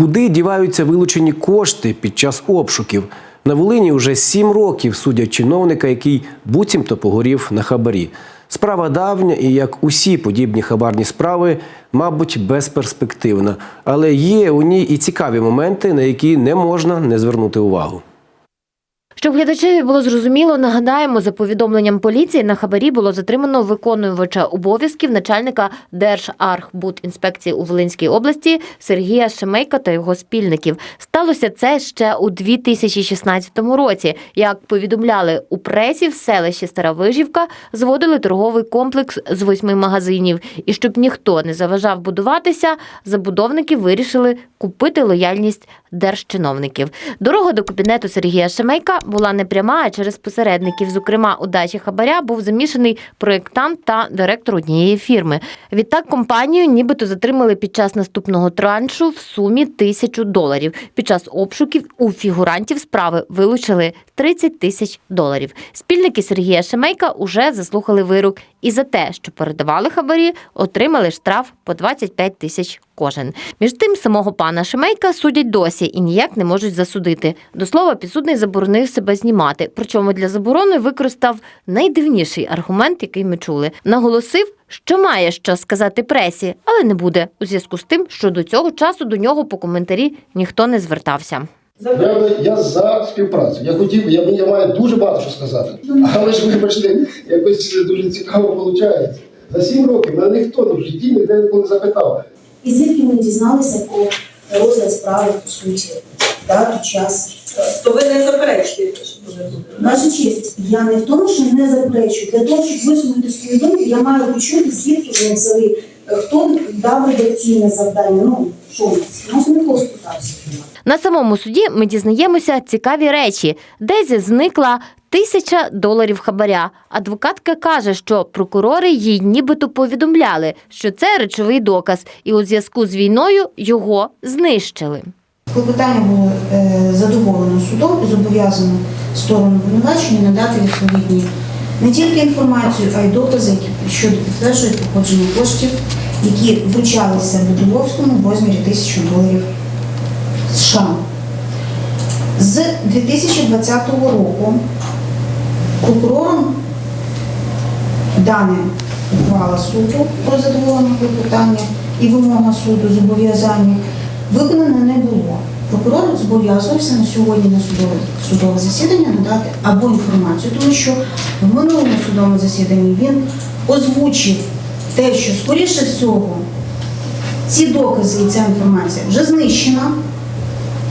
Куди діваються вилучені кошти під час обшуків? На Волині вже сім років судять чиновника, який буцімто погорів на хабарі. Справа давня і, як усі подібні хабарні справи, мабуть, безперспективна. Але є у ній і цікаві моменти, на які не можна не звернути увагу. Щоб глядачеві було зрозуміло, нагадаємо, за повідомленням поліції на хабарі було затримано виконувача обов'язків начальника Держархбудінспекції у Волинській області Сергія Шемейка та його спільників. Сталося це ще у 2016 році. Як повідомляли у пресі, в селищі Стара Вижівка зводили торговий комплекс з восьми магазинів. І щоб ніхто не заважав будуватися, забудовники вирішили купити лояльність держчиновників. Дорога до кабінету Сергія Шемейка була не пряма, а через посередників. Зокрема, у дачі хабаря був замішаний проєктант та директор однієї фірми. Відтак компанію нібито затримали під час наступного траншу в сумі тисячу доларів. Під час обшуків у фігурантів справи вилучили 30 тисяч доларів. Спільники Сергія Шемейка уже заслухали вирок і за те, що передавали хабарі, отримали штраф по 25 тисяч кожен. Між тим, самого пана Шемейка судять досі і ніяк не можуть засудити. До слова, підсудний заборонив себе знімати. Причому для заборони використав найдивніший аргумент, який ми чули. Наголосив, що має що сказати пресі, але не буде у зв'язку з тим, що до цього часу до нього по коментарі ніхто не звертався. Я, я за співпрацю. Я хотів, я, я маю дуже багато що сказати. Але ж вибачте, якось дуже цікаво виходить. За сім років мене ніхто в житті ніде не запитав. І звідки ми дізналися про розгляд справи по суті, дату, час. То ви не заперечуєте, що буде? Ваша честь, я не в тому, що не заперечую. Для того, щоб висунути свою думку, я маю почути, звідки вони взяли, е, хто дав редакційне завдання. Ну, що у нас? У нас ніхто спитався. На самому суді ми дізнаємося цікаві речі. Дезі зникла тисяча доларів хабаря. Адвокатка каже, що прокурори їй нібито повідомляли, що це речовий доказ, і у зв'язку з війною його знищили. Клопотання було е, задоволено судом і зобов'язано сторону обвинувачення надати відповідні не тільки інформацію, а й докази, щодо підтверджують походження коштів, які вручалися Будуловському в розмірі тисячі доларів США. З 2020 року прокурором дане ухвала суду про задоволення клопотання і вимога суду зобов'язання виконано не було. Прокурор зобов'язувався на сьогодні на судове, судове засідання надати або інформацію, тому що в минулому судовому засіданні він озвучив те, що скоріше всього ці докази і ця інформація вже знищена,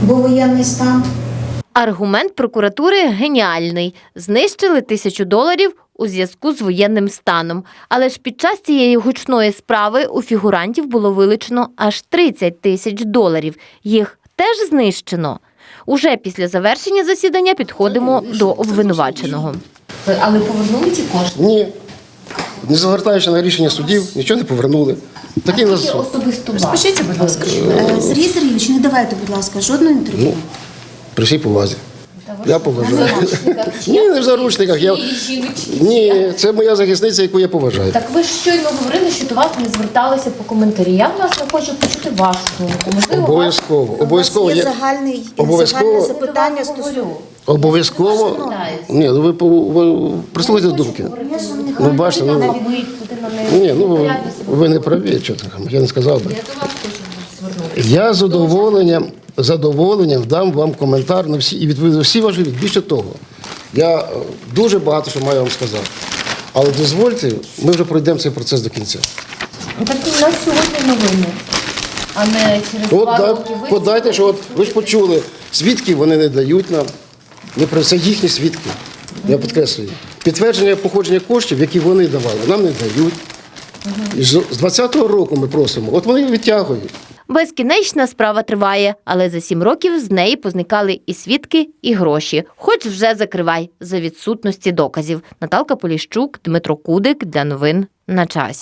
бо воєнний стан. Аргумент прокуратури геніальний: знищили тисячу доларів у зв'язку з воєнним станом. Але ж під час цієї гучної справи у фігурантів було вилучено аж 30 тисяч доларів. Їх теж знищено. Уже після завершення засідання підходимо до обвинуваченого. Але повернули ці кошти? Ні. Не звертаючи на рішення судів, нічого не повернули. Такий у нас особисто Розпишіться, будь ласка. Е, Сергій Сергійович, не давайте, будь ласка, жодного інтерв'ю. ну, при всій повазі. Я поважаю. Ні, не в заручниках. Я... Ні, це моя захисниця, яку я поважаю. Так ви ж щойно говорили, що до вас не зверталися по коментарі. Я власне хочу почути вашу думку. Можливо, Обов'язково. Обов'язково є є. загальний, Обов'язково- загальне запитання стосовно. Обов'язково. Ні, ну ви, ви прислухайте думки. Ну, бачите, ну, ні, ну ви не праві, що там, я не сказав би. Я з задоволенням, задоволенням дам вам коментар на всі і відповідь на всі важливі. Більше того, я е, дуже багато що маю вам сказати. Але дозвольте, ми вже пройдемо цей процес до кінця. Так у нас сьогодні новини, а не через От два да, роки ви подайте, що от ви ж почули, свідки вони не дають нам. Не про це їхні свідки. Я підкреслюю. Підтвердження походження коштів, які вони давали, нам не дають. І з 20-го року ми просимо. От вони відтягують. Безкінечна справа триває, але за сім років з неї позникали і свідки, і гроші. Хоч вже закривай за відсутності доказів. Наталка Поліщук, Дмитро Кудик для новин на часі.